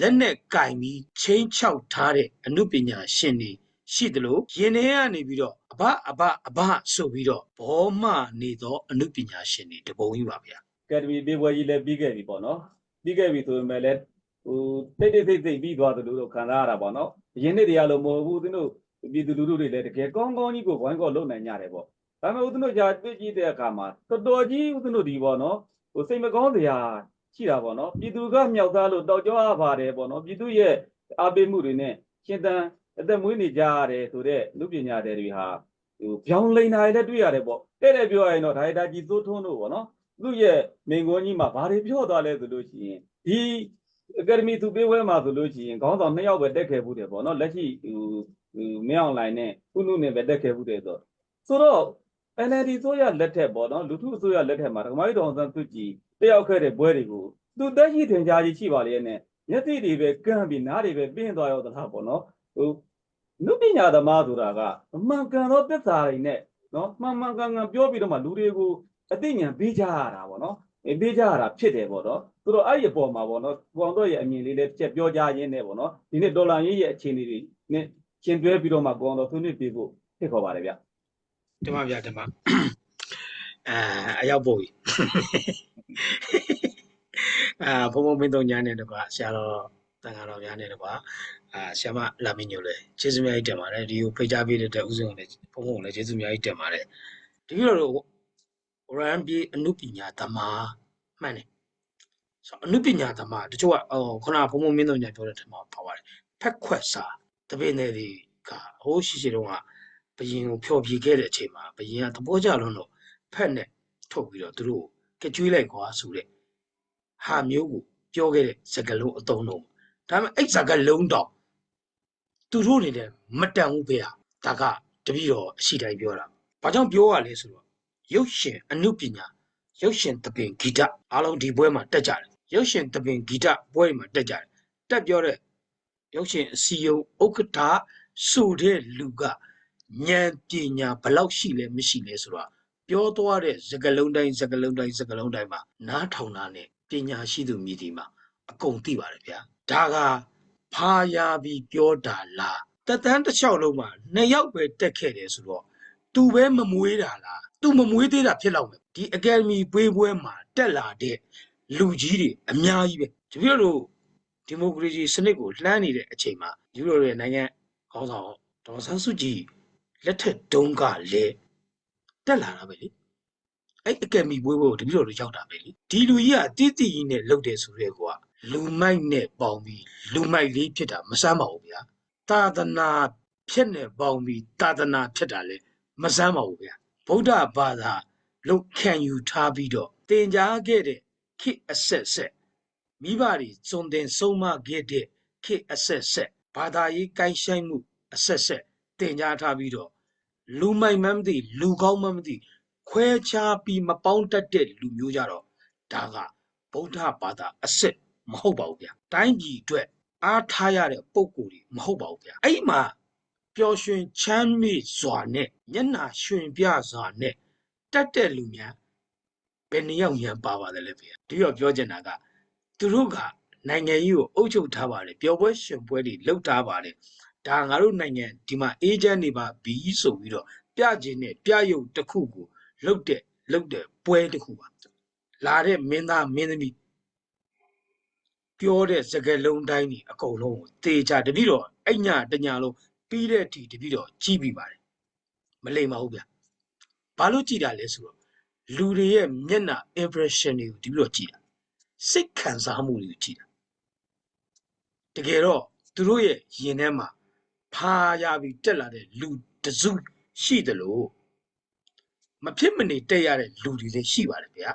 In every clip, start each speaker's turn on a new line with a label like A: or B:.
A: လက်နဲ့ကင်ပြီးချင်းချောက်ထားတဲ့အမှုပညာရှင်တွေရှိသလိုယင်းထဲကနေပြီးတော့အဘအဘအဘဆိုပြီးတော့ဘောမနေသောအမှုပညာရှင်တွေတပုံကြီးပါဗျာ
B: အကယ်ဒမီပေးပွဲကြီးလည်းပြီးခဲ့ပြီပေါ့နော်ပြီးခဲ့ပြီဆိုပေမဲ့လည်းဟိုတိတ်တိတ်တိတ်တိတ်ပြီးသွားသလိုတော့ခံစားရတာပေါ့နော်အရင်နေ့တွေကလို့မဟုတ်ဘူးသူတို့ပြည်သူလူထုတွေလည်းတကယ်ကောင်းကောင်းကြီးကိုဝိုင်းကောလုပ်နိုင်ကြတယ်ပေါ့ဒါပေမဲ့ဦးသူတို့ကြာတွေ့ကြည့်တဲ့အခါမှာတော်တော်ကြီးဦးသူတို့ဒီပေါ့နော်ဟိုစိတ်မကောင်းစရာ ရှိတာပေါ့နော်ပြည်သူကမြောက်သားလို့တောက်ကြောရပါတယ်ပေါ့နော်ပြည်သူရဲ့အားပေးမှုတွေနဲ့ရှင်သန်အသက်မွေးနေကြရတယ်ဆိုတော့လူပညာတွေတွေဟာဟိုပြောင်းလိန်တာတွေလည်းတွေ့ရတယ်ပေါ့တဲ့တဲ့ပြောရရင်တော့ဒါရိုက်တာကြီးသိုးထွန်းတို့ပေါ့နော်သူ့ရဲ့မိန်ကွန်းကြီးမှာဘာတွေပြောသွားလဲဆိုလို့ရှိရင်ဒီအကယ်ဒမီသူပေးဝဲမှာဆိုလို့ရှိရင်ခေါင်းဆောင်နှစ်ယောက်ပဲတက်ခဲ့ဘူးတယ်ပေါ့နော်လက်ရှိဟိုဟိုမင်းအောင်လိုင်းနဲ့ကုနုနဲ့ပဲတက်ခဲ့ဘူးတယ်ဆိုတော့ဆိုတော့ NLD ဆိုရလက်ထက်ပေါ့နော်လူထုဆိုရလက်ထက်မှာဓမ္မကြီးတော်ဆန်းသူကြီး တယောက်ခဲ့တဲ့ဘွဲတွေကိုသူတက်ရှိထင်ရှားကြီးရှိပါလေနဲ့မျက်စိတွေပဲကန့်ပြီးနားတွေပဲပြင်းသွားရောသလားပေါ့နော်ဟိုနုပညာသမားဆိုတာကအမှန်ကန်သောသစ္စာတွေနဲ့နော်မှန်မှန်ကန်ကန်ပြောပြီးတော့မှလူတွေကိုအသိဉာဏ်ပေးကြရတာပေါ့နော်အေးပေးကြရတာဖြစ်တယ်ပေါ့နော်သူတို့အဲ့ဒီအပေါ်မှာပေါ့နော်ပေါင်တော့ရဲ့အမြင်လေးလည်းချက်ပြောကြရင်းနဲ့ပေါ့နော်ဒီနေ့ဒေါ်လာရင်းရဲ့အခြေအနေတွေနဲ့ရှင်တွဲပြီးတော့မှပေါင်တော့သူနှစ်ပြေဖို့ဖြစ်ခေါ်ပါတယ်ဗျ
A: ဒီမှာဗျာဒီမှာအာအရောက်ပို့ပြီ အာဘုံဘုံမင်းတို့ညာနေတော့ကဆရာတော်တန်ခါတော်များနေတော့ကအာဆရာမလာမင်းညိုလေကျေးဇူးများကြီးတင်ပါတယ်ဒီကိုဖိတ်ကြားပေးတဲ့ဥစဉ်ကိုလည်းဘုံဘုံကိုလည်းကျေးဇူးများကြီးတင်ပါတယ်ဒီလိုတော့ရန်ပြည်အနုပညာသမားမှန်တယ်ဆိုတော့အနုပညာသမားတချို့ကဟိုခုနကဘုံဘုံမင်းတို့ညာပြောတဲ့ထင်မှာပါပါတယ်ဖက်ခွက်စာတပင်းတွေဒီကဟိုးရှိရှိတုန်းကဘယင်ကိုဖျော်ဖြေခဲ့တဲ့အချိန်မှာဘယင်ကသဘောကျလုံးတော့ဖက်နဲ့ ထုတ်ပြီးတော့သူတို့ကိုကကြွေးလိုက်ကွာဆိုတဲ့ဟာမျိုးကိုပြောခဲ့တဲ့စကားလုံးအတုံးလုံးဒါပေမဲ့အဲ့စကားလုံးတော့သူတို့အနေနဲ့မတန်ဘူးဖေဟာဒါကတပည့်တော်အရှိတိုင်းပြောတာဘာကြောင့်ပြောရလဲဆိုတော့ရုပ်ရှင်အနုပညာရုပ်ရှင်သပင်ဂီတအားလုံးဒီပွဲမှာတက်ကြတယ်ရုပ်ရှင်သပင်ဂီတပွဲမှာတက်ကြတယ်တက်ပြောတဲ့ရုပ်ရှင်အစီယုံဥက္ကဋ္ဌဆိုတဲ့လူကဉာဏ်ပညာဘလောက်ရှိလဲမရှိလဲဆိုတော့ ပြောသွားတဲ့စကလုံးတိုင်းစကလုံးတိုင်းစကလုံးတိုင်းမှာနားထောင်တာနဲ့ပညာရှိသူမြည်ဒီမှာအကုန်သိပါတယ်ဗျာဒါကဖာယာပြီးပြောတာလားတက်တန်းတစ်လျှောက်လုံးမှာနှစ်ယောက်ပဲတက်ခဲ့တယ်ဆိုတော့သူပဲမမွေးတာလားသူမမွေးသေးတာဖြစ်တော့မယ်ဒီအကယ်ဒမီပွဲပွဲမှာတက်လာတဲ့လူကြီးတွေအများကြီးပဲတပြည့်လို့ဒီမိုကရေစီစနစ်ကိုလှမ်းနေတဲ့အချိန်မှာယူရိုရဲ့နိုင်ငံခေါင်းဆောင်ဒေါ်ဆန်းစုကြည်လက်ထက်တုံးကလည်း တက်လာတာပဲလေအဲ့အကယ်မီဘွေးဘွေးကိုတပည့်တော်တို့ရောက်တာပဲလေဒီလူကြီးကတိတိကြီးနဲ့လှုပ်တယ်ဆိုတဲ့ကွာလူမိုက်နဲ့ပေါင်းပြီးလူမိုက်လေးဖြစ်တာမဆမ်းပါဘူးဗျာသာသနာဖြစ်နေပေါင်းပြီးသာသနာဖြစ်တာလေမဆမ်းပါဘူးဗျာဗုဒ္ဓဘာသာလုတ်ခံယူထားပြီးတော့တင် जा ခဲ့တဲ့ခေတ်အဆက်ဆက်မိဘတွေစုံတင်ဆုံးမခဲ့တဲ့ခေတ်အဆက်ဆက်ဘာသာရေးကိုင်းဆိုင်မှုအဆက်ဆက်တင်ကြားထားပြီးတော့ လူမိုက်မှန်းမသိလူကောင်းမှန်းမသိခွဲခြားပြီးမပေါင်းတတ်တဲ့လူမျိုးကြတော့ဒါကဗုဒ္ဓဘာသာအစစ်မဟုတ်ပါဘူးဗျာတိုင်းပြည်အတွက်အားထားရတဲ့ပုံကိုယ်တွေမဟုတ်ပါဘူးဗျာအဲ့မှာပျော်ရွှင်ချမ်းမြေ့စွာနဲ့မျက်နှာရွှင်ပြစွာနဲ့တက်တဲ့လူများဘယ်နှယောက်များပါပါသလဲဗျာဒီတော့ပြောချင်တာကသူတို့ကနိုင်ငံကြီးကိုအုပ်ချုပ်ထားပါတယ်ပျော်ပွဲရှင်ပွဲတွေလုပ်ထားပါတယ် ဒါငါတို့နိုင်ငံဒီမှာအေဂျင့်တွေပါဘီဆိုပြီးတော့ပြခြင်းနဲ့ပြရုပ်တစ်ခုကိုလုတ်တဲ့လုတ်တဲ့ပွဲတစ်ခုပါလာတဲ့မင်းသားမင်းသမီးပြောတဲ့စကားလုံးတိုင်းนี่အကုန်လုံးကိုတေချာတပိတော့အဲ့ညတညာလုံးပြီးတဲ့အထိတပိတော့ကြီးပြီးပါတယ်မလိမ္မာဘူးဗျဘာလို့ကြည်တာလဲဆိုတော့လူတွေရဲ့မျက်နှာ impression တွေကိုဒီလိုကြည်တာစိတ်ခံစားမှုတွေကိုကြည်တာတကယ်တော့သူတို့ရဲ့ရင်ထဲမှာ ဖာရပြီးတက်လာတဲ့လူတစုရှိတယ်လို့မဖြစ်မနေတက်ရတဲ့လူတွေလည်းရှိပါတယ်ဗျာ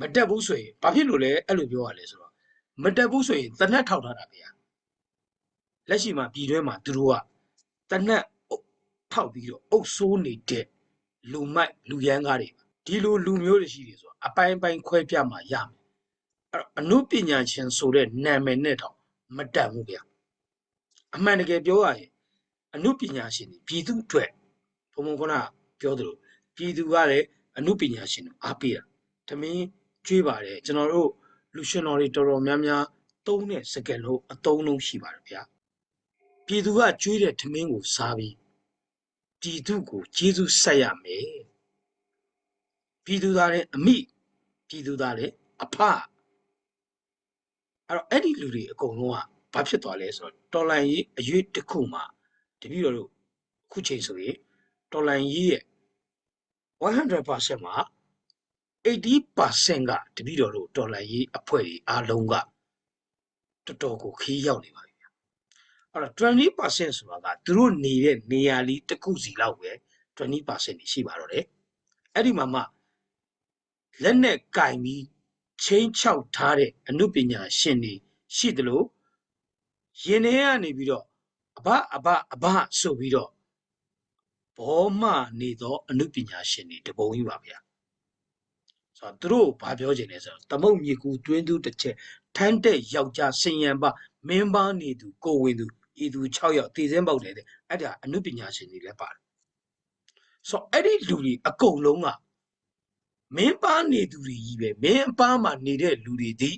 A: မတက်ဘူးဆိုရင်ဘာဖြစ်လို့လဲအဲ့လိုပြောရလဲဆိုတော့မတက်ဘူးဆိုရင်တနက်ထောက်ထားတာဗျာလက်ရှိမှာပြည်တွင်းမှာသူတို့ကတနက်အုပ်ထောက်ပြီးတော့အုပ်ဆိုးနေတဲ့လူမိုက်လူရန်ကားတွေဒီလိုလူမျိုးတွေရှိတယ်ဆိုတော့အပိုင်းပိုင်းခွဲပြမှရမယ်အဲ့တော့အနုပညာရှင်ဆိုတဲ့နာမည်နဲ့တော့မတက်ဘူးဗျာ အမှန်တကယ်ပြောရရင်အမှုပညာရှင်တွေပြည်သူအတွက်ဘုံဘုံကပြောသလိုပြည်သူကလည်းအမှုပညာရှင်တွေအားပေးတာတမင်းကြွေးပါတယ်ကျွန်တော်တို့လူရှင်တော်တွေတော်တော်များများသုံးတဲ့စကားလုံးအသုံးလုံးရှိပါတယ်ဗျာပြည်သူကကျွေးတဲ့ထမင်းကိုစားပြီးပြည်သူကိုကျေးဇူးဆက်ရမယ်ပြည်သူသားတဲ့အမိပြည်သူသားလည်းအဖအဲ့တော့အဲ့ဒီလူတွေအကုန်လုံးက ဘာဖြစ်သွားလဲဆိုတော့တော်လန်ရေးအရွေးတစ်ခုမှာတပည့်တော်တို့အခုချိန်ဆိုရင်တော်လန်ရေးရဲ့100%မှာ80%ကတပည့်တော်တို့တော်လန်ရေးအဖွဲ့တွေအားလုံးကတော်တော်ကိုခီးရောက်နေပါပြီဗျအဲ့တော့20%ဆိုတာကသူတို့နေတဲ့နေရာလေးတစ်ခုစီလောက်ပဲ20%ရှိပါတော့တယ်အဲ့ဒီမှာမှလက်နဲ့ကင်ပြီးချင်းချောက်ထားတဲ့အမှုပညာရှင်တွေရှိသလို ရင်ထဲကနေပြီးတော့အဘအဘအဘဆိုပြီးတော့ဘောမနေသောအမှုပညာရှင်တွေတပုံကြီးပါဗျာဆိုတော့သူတို့ဘာပြောချင်လဲဆိုတော့သမုတ်မြေကူတွင်းသူတစ်ချက်ထမ်းတဲ့ယောက်ျားစင်ရံပါမင်းပါနေသူကိုဝင်သူဤသူ6ယောက်တည်စင်းပေါက်တယ်တဲ့အဲ့ဒါအမှုပညာရှင်တွေလည်းပါတယ်ဆိုတော့အဲ့ဒီလူတွေအကုန်လုံးကမင်းပါနေသူတွေကြီးပဲမင်းအပားမှာနေတဲ့လူတွေဒီ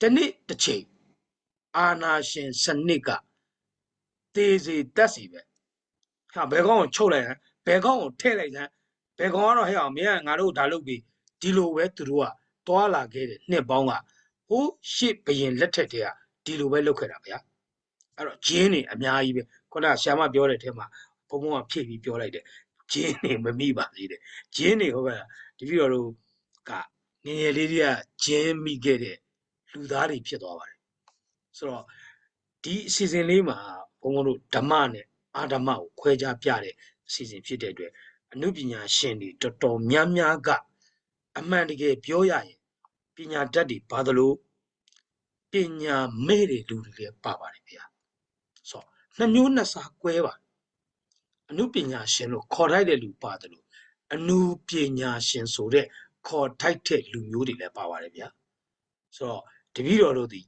A: တနေ့တစ်ချိန် အာနာရှင်စနစ်ကတေးစီတက်စီပဲဟာဘယ်ကောင်ကိုချုပ်လိုက်ဟမ်ဘယ်ကောင်ကိုထည့်လိုက်ဟမ်ဘယ်ကောင်ကတော့ဟဲ့အောင်မင်းကငါတို့ဒါလုပ်ပြီးဒီလိုပဲသူတို့ကတွာလာခဲ့တဲ့နှစ်ပေါင်းကဟိုးရှစ်ဘရင်လက်ထက်တည်းကဒီလိုပဲလုပ်ခဲ့တာဗျာအဲ့တော့ဂျင်းနေအများကြီးပဲခုနကရှာမပြောတဲ့အထက်မှာဘုံဘုံကဖြည့်ပြီးပြောလိုက်တယ်ဂျင်းနေမမိပါသေးတယ်ဂျင်းနေဟုတ်ကဲ့တပည့်တော်တို့ကငငယ်လေးတွေကဂျင်းမိခဲ့တဲ့လူသားတွေဖြစ်သွားပါတယ် ဆိုတော့ဒီအစီအစဉ်လေးမှာဘုံဘုံတို့ဓမ္မနဲ့အာဓမ္မကိုခွဲခြားပြတဲ့အစီအစဉ်ဖြစ်တဲ့အတွက်အနုပညာရှင်တွေတော်တော်များများကအမှန်တကယ်ပြောရရင်ပညာတတ်တွေဘာသလိုပညာမဲ့တဲ့လူတွေလည်းပါပါတယ်ဗျာဆိုတော့နှစ်မျိုးနှစ်စားကွဲပါအနုပညာရှင်လို့ခေါ်လိုက်တဲ့လူပါတယ်လို့အနုပညာရှင်ဆိုတဲ့ခေါ်ထိုက်တဲ့လူမျိုးတွေလည်းပါပါတယ်ဗျာဆိုတော့တပည့်တော်တို့ဒီ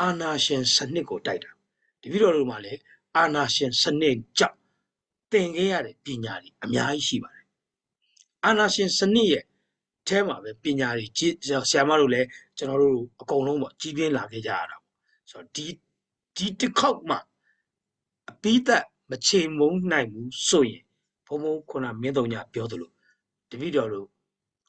A: အာနာရှင်စနစ်ကိုတိုက်တာတပည့်တော်တို့မှလည်းအာနာရှင်စနစ်ကြောင့်သင်ခဲ့ရတဲ့ပညာတွေအများကြီးရှိပါတယ်အာနာရှင်စနစ်ရဲ့အဲမှာပဲပညာတွေကြီးဆရာမတို့လည်းကျွန်တော်တို့အကုန်လုံးပေါ့ကြီးပြင်းလာခဲ့ကြရတာပေါ့ဆိုတော့ဒီဒီတစ်ခေါက်မှအပိသက်မချေမုန်းနိုင်ဘူးဆိုရင်ဘုံဘုံခုနမင်းတော်ညပြောသလိုတပည့်တော်တို့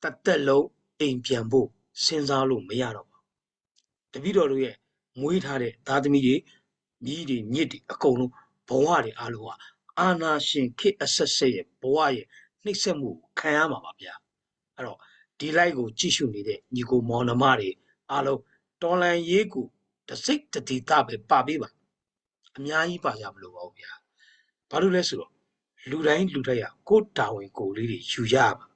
A: တသက်လုံးအိမ်ပြန်ဖို့စဉ်းစားလို့မရတော့ပါဘူးတပည့်တော်တို့ရဲ့ မွေးထားတဲ့သားသမီးတွေမြည်တွေညစ်တွေအကုန်လုံးဘဝတွေအားလုံးကအာနာရှင်ခေအဆက်ဆက်ရဲ့ဘဝရဲ့နှိမ့်ဆက်မှုခံရမှာပါဗျာအဲ့တော့ဒီ live ကိုကြည့်ရှုနေတဲ့ညီကိုမောင်နှမတွေအားလုံးတော်လန်ရေးကိုတစိတ်တတိတပဲပါပေးပါအများကြီးပါကြမလို့ပါဘူးဗျာဘာလို့လဲဆိုတော့လူတိုင်းလူတိုင်းဟာကိုယ်တာဝန်ကိုယ်လေးတွေယူရမှာ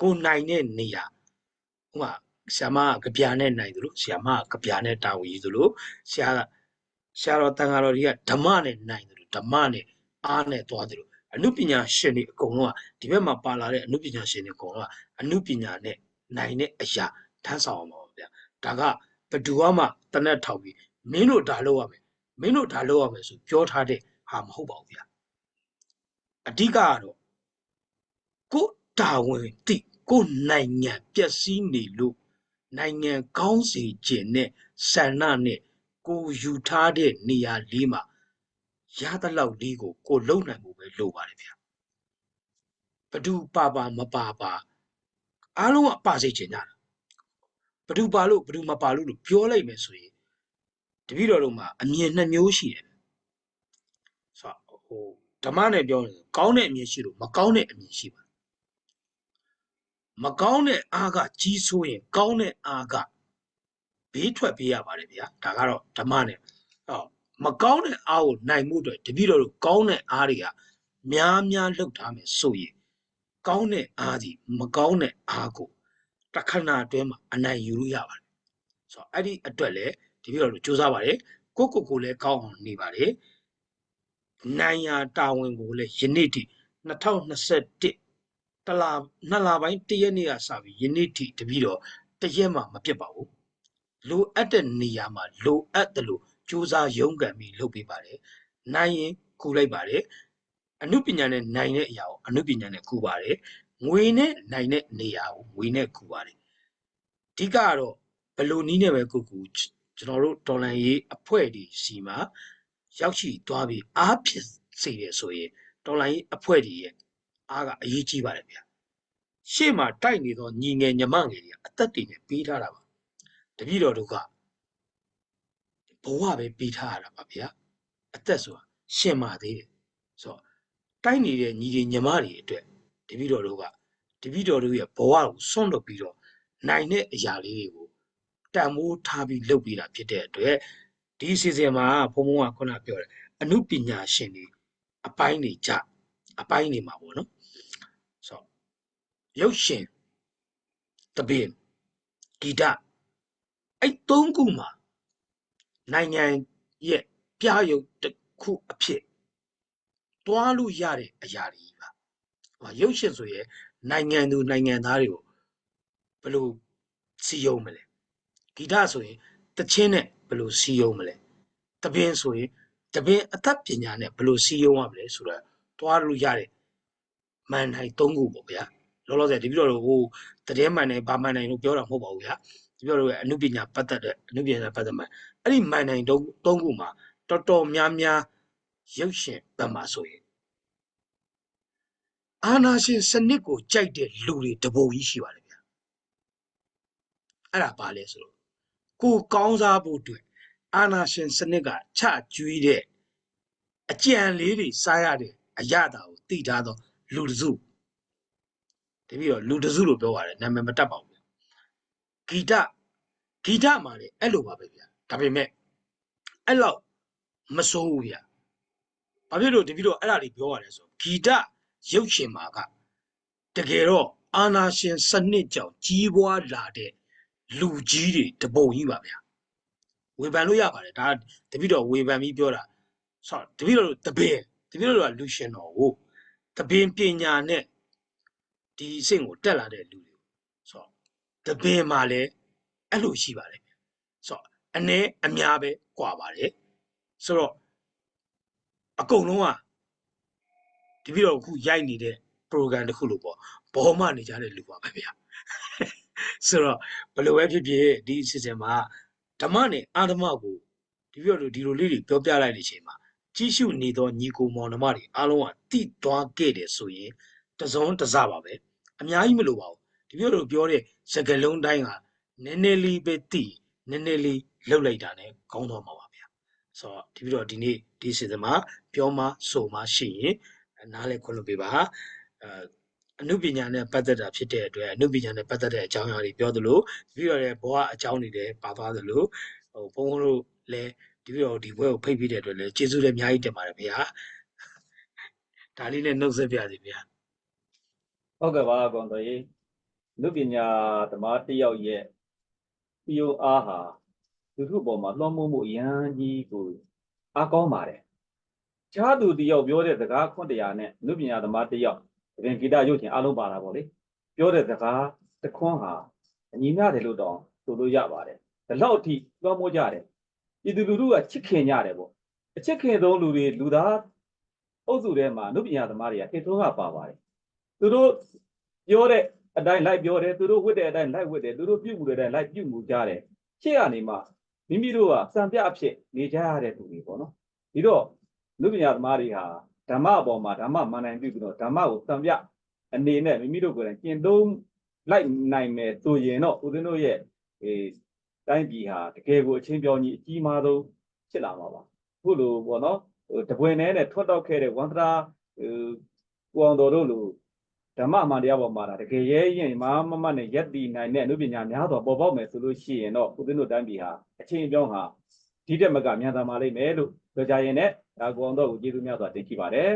A: ကိုယ်နိုင်တဲ့နေရာဥပမာ ဆရာမကကြပြနဲ့နိုင်သလိုဆရာမကကြပြနဲ့တာဝန်ယူသလိုဆရာဆရာတော်တန်ဃာတော်တွေကဓမ္မနဲ့နိုင်သလိုဓမ္မနဲ့အားနဲ့သွားသလိုအနုပညာရှင်တွေအကုန်လုံးကဒီဘက်မှာပါလာတဲ့အနုပညာရှင်တွေအကုန်လုံးကအနုပညာနဲ့နိုင်တဲ့အရာထမ်းဆောင်အောင်ပါဗျာဒါကဘယ်သူမှတနက်ထောက်ပြီးမင်းတို့ဒါလုပ်ရမယ်မင်းတို့ဒါလုပ်ရမယ်ဆိုပြောထားတဲ့ဟာမဟုတ်ပါဘူးဗျာအဓိကကတော့ကိုတာဝန်တိကိုနိုင်ငံပျက်စီးနေလို့ နိုင်ငံကောင်းစီခြင်းနဲ့ဆန္ဒနဲ့ကိုယူထားတဲ့နေရာလေးမှာရသလောက်လေးကိုကိုလုံနိုင်ဖို့ပဲလိုပါတယ်ဗျာဘဒူပါပါမပါပါအားလုံးကပါစေချင်ကြတာဘဒူပါလို့ဘဒူမပါလို့လို့ပြောလိုက်မယ်ဆိုရင်တပည့်တော်တို့မှာအမြင်နှစ်မျိုးရှိတယ်ဆိုတော့ဟိုဓမ္မနဲ့ပြောရင်ကောင်းတဲ့အမြင်ရှိလို့မကောင်းတဲ့အမြင်ရှိပါ မကောင်းတဲ့အားကကြီးဆိုးရင် ကောင်းတဲ့အားကဘေးထွက်ပေးရပါတယ်ဗျာဒါကတော့ဓမ္မနဲ့ဟောမကောင်းတဲ့အားကိုနိုင်မှုအတွက်တပည့်တော်တို့ကောင်းတဲ့အားတွေကများများလှုပ်ထားမယ်ဆိုရင်ကောင်းတဲ့အားဒီမကောင်းတဲ့အားကိုတခဏအတွင်းမှာအနိုင်ယူလို့ရပါတယ်ဆိုတော့အဲ့ဒီအတွက်လည်းတပည့်တော်တို့စူးစမ်းပါတယ်ကိုကိုကိုလည်းကောင်းအောင်နေပါတယ်နိုင်ရာတာဝန်ကိုလည်းယနေ့ထိ2021 တလာနှစ်လပိုင်းတရက်နေ့ကစပြီးယနေ့ထိတပည့်တော်တရက်မှမပြတ်ပါဘူးလိုအပ်တဲ့နေရာမှာလိုအပ်တယ်လို့စူးစမ်းရုန်းကန်ပြီးလုပ်ပေးပါတယ်နိုင်ရင်ကူလိုက်ပါတယ်အနုပညာနဲ့နိုင်တဲ့အရာကိုအနုပညာနဲ့ကူပါတယ်ငွေနဲ့နိုင်တဲ့နေရာကိုငွေနဲ့ကူပါတယ်အဓိကကတော့ဘယ်လိုနည်းနဲ့ပဲကူကူကျွန်တော်တို့ဒေါ်လာရေးအဖွဲ့ဒီစီမှာရောက်ရှိသွားပြီးအားဖြစ်စေတယ်ဆိုရင်ဒေါ်လာရေးအဖွဲ့ဒီရဲ့ အားကအရေးကြီးပါတယ်ဗျာရှေ့မှာတိုက်နေသောညီငယ်ညီမငယ်တွေကအသက်တွေနဲ့ပေးထားတာပါတပည့်တော်တို့ကဘဝပဲပေးထားရတာပါဗျာအသက်ဆိုတာရှင်ပါသေးတယ်ဆိုတော့တိုက်နေတဲ့ညီတွေညီမတွေအတွက်တပည့်တော်တို့ကတပည့်တော်တို့ရဲ့ဘဝကိုဆွန့်လွတ်ပြီးတော့နိုင်တဲ့အရာလေးတွေကိုတန်မိုးထားပြီးလုပ်ပြီးတာဖြစ်တဲ့အတွက်ဒီအစီအစဉ်မှာဘုံဘုံကခုနပြောတယ်အမှုပညာရှင်တွေအပိုင်းတွေကြအပိုင်းတွေမှာပေါ့နော်ဆိုတော့ ရုပ်ရှင်တပင်ဂီတအဲ့သုံးခုမှာနိုင်ငံရဲ့ပြရုပ်တစ်ခုအဖြစ်တွားလို့ရတဲ့အရာတွေပါဟိုရုပ်ရှင်ဆိုရင်နိုင်ငံသူနိုင်ငံသားတွေကိုဘယ်လိုစီယုံမလဲဂီတဆိုရင်တချင်းနဲ့ဘယ်လိုစီယုံမလဲတပင်းဆိုရင်တပင်းအသက်ပညာနဲ့ဘယ်လိုစီယုံရမလဲဆိုတော့တွားလို့ရတယ်မန်တိုင်း၃ခုပေါ့ဗျာ လောလောဆယ်ဒီပြီးတော့ဟိုတည်င်းမန်တိုင်းဘာမန်တိုင်းလို့ပြောတာမဟုတ်ပါဘူးဗျာဒီပြောတော့အနုပညာပတ်သက်တဲ့အနုပညာပတ်သက်မှအဲ့ဒီမန်တိုင်း၃၃ခုမှာတော်တော်များများရုပ်ရှင်ဘက်မှာဆိုရင်အာနာရှင်စနစ်ကိုကြိုက်တဲ့လူတွေတပုံကြီးရှိပါတယ်ဗျာအဲ့ဒါပါလဲဆိုတော့ကိုကောင်းစားဖို့အတွက်အာနာရှင်စနစ်ကချကျွေးတဲ့အကြံလေးတွေစားရတဲ့အရသာကိုသိထားသောလူတစု တပည့်တော့လူတစုလို့ပြောပါတယ်နာမည်မတက်ပါဘူးဂီတဂီတမှာလေအဲ့လိုပါပဲဗျာဒါပေမဲ့အဲ့လောက်မစိုးဘူးဗျာဘာဖြစ်လို့တပည့်တော့အဲ့ဒါတွေပြောရတယ်ဆိုဂီတရုပ်ရှင်မှာကတကယ်တော့အာနာရှင်စနစ်ကြောင့်ကြီးပွားလာတဲ့လူကြီးတွေတပုံကြီးပါဗျာဝေဖန်လို့ရပါတယ်ဒါတပိတော့ဝေဖန်ပြီးပြောတာဆောတပိတော့တပင်တပိတော့ကလူရှင်တော်ကိုတပင်ပညာနဲ့ ဒီအဆင့်ကိုတက်လာတဲ့လူတွေဆိုတော့တပင်မှာလည်းအဲ့လိုရှိပါတယ်ဆိုတော့အ ਨੇ အများပဲကွာပါတယ်ဆိုတော့အကုန်လုံးကတပြိတော့ခုရိုက်နေတဲ့ program တစ်ခုလို့ပေါ့ဘောမနေကြတဲ့လူပါပဲဗျာဆိုတော့ဘယ်လိုပဲဖြစ်ဖြစ်ဒီ system မှာဓမ္မနဲ့အာဓမ္မကိုတပြိတော့ဒီလိုလေးတွေပြောပြလိုက်တဲ့အချိန်မှာကြီးစုနေသောညီကိုမောင်နှမတွေအားလုံးကတိသွားခဲ့တယ်ဆိုရင် တစုံတစပါပဲအများကြီးမလိုပါဘူးဒီပြောလို့ပြောတဲ့စကလုံးတိုင်းကနည်းနည်းလေးပဲတိနည်းနည်းလေးလှုပ်လိုက်တာ ਨੇ ခေါင်းတော်မှာပါဗျာဆိုတော့ဒီပြီးတော့ဒီနေ့ဒီအစီအစဉ်မှာပြောမှဆိုမှရှိရင်နားလဲခွင့်လို့ပေးပါအဲအနုပညာနဲ့ပတ်သက်တာဖြစ်တဲ့အတွက်အနုပညာနဲ့ပတ်သက်တဲ့အကြောင်းအရာတွေပြောသလိုပြီးတော့လည်းဘဝအကြောင်းတွေလည်းပါသွားသလိုဟိုဘုန်းဘုန်းတို့လည်းဒီပြီးတော့ဒီဘွဲကိုဖိတ်ပြီးတဲ့အတွက်လည်းကျေးဇူးလည်းအများကြီးတင်ပါတယ်ဗျာဒါလေးနဲ့နှုတ်ဆက်ပြစီဗျာ
B: ဟုတ်ကဲ့ပါကောင်တော်ကြီးလူပညာသမားတစ်ယောက်ရဲ့ POR ဟာလူထုပေါ်မှာလွှမ်းမိုးမှုအရန်ကြီးကိုအားကောင်းပါတယ်ခြားသူတစ်ယောက်ပြောတဲ့စကားခွန့်တရားနဲ့လူပညာသမားတစ်ယောက်သင်ဂီတရုပ်ရှင်အားလုံးပါတာပေါ့လေပြောတဲ့စကားတစ်ခွန်းဟာအညီမျှတယ်လို့တောင်ဆိုလို့ရပါတယ်ဒီလောက်အထိလွှမ်းမိုးကြတယ်ပြည်သူလူထုကချစ်ခင်ကြတယ်ပေါ့အချစ်ခင်ဆုံးလူတွေလူသားအုပ်စုထဲမှာလူပညာသမားတွေကထိတ်ဆုံးကပါပါတယ် သူတို့ပြောတဲ့အတိုင်းလိုက်ပြောတယ်သူတို့ဝတ်တဲ့အတိုင်းလိုက်ဝတ်တယ်သူတို့ပြုမှုတဲ့အတိုင်းလိုက်ပြုမှုကြတယ်ရှေ့ကနေမှမိမိတို့ကစံပြအဖြစ်နေကြရတဲ့သူတွေပေါ့နော်ဒီတော့လူပညာသမားတွေဟာဓမ္မအပေါ်မှာဓမ္မမှန်နိုင်ပြီပြီးတော့ဓမ္မကိုစံပြအနေနဲ့မိမိတို့ကိုယ်တိုင်ကျင့်သုံးလိုက်နိုင်မယ်ဆိုရင်တော့ဦးဇင်းတို့ရဲ့အဲတိုင်းပြည်ဟာတကယ်ကိုအချင်းပြောင်းကြီးအကြီးမားဆုံးဖြစ်လာမှာပါခုလိုပေါ့နော်ဟိုတပွင့်နဲ့ထွက်တော့ခဲ့တဲ့ဝန္တရာဟိုကိုအောင်တော်တို့လို ဓမ္မအမှန်တရားပေါ်မှာဒါတကယ်ရဲရင်မာမမနဲ့ယက်တည်နိုင်တဲ့အနုပညာများစွာပေါ်ပေါက်မယ်ဆိုလို့ရှိရင်တော့ဦးဇင်းတို့တိုင်းပြည်ဟာအချင်းအပြောင်းဟာဒီတက်မကမြန်သာမာလိမ့်မယ်လို့ပြောကြရင်လည်းဒါကိုအောင်တော့ကိုကျေးဇူးများစွာတင်ရှိပါတယ်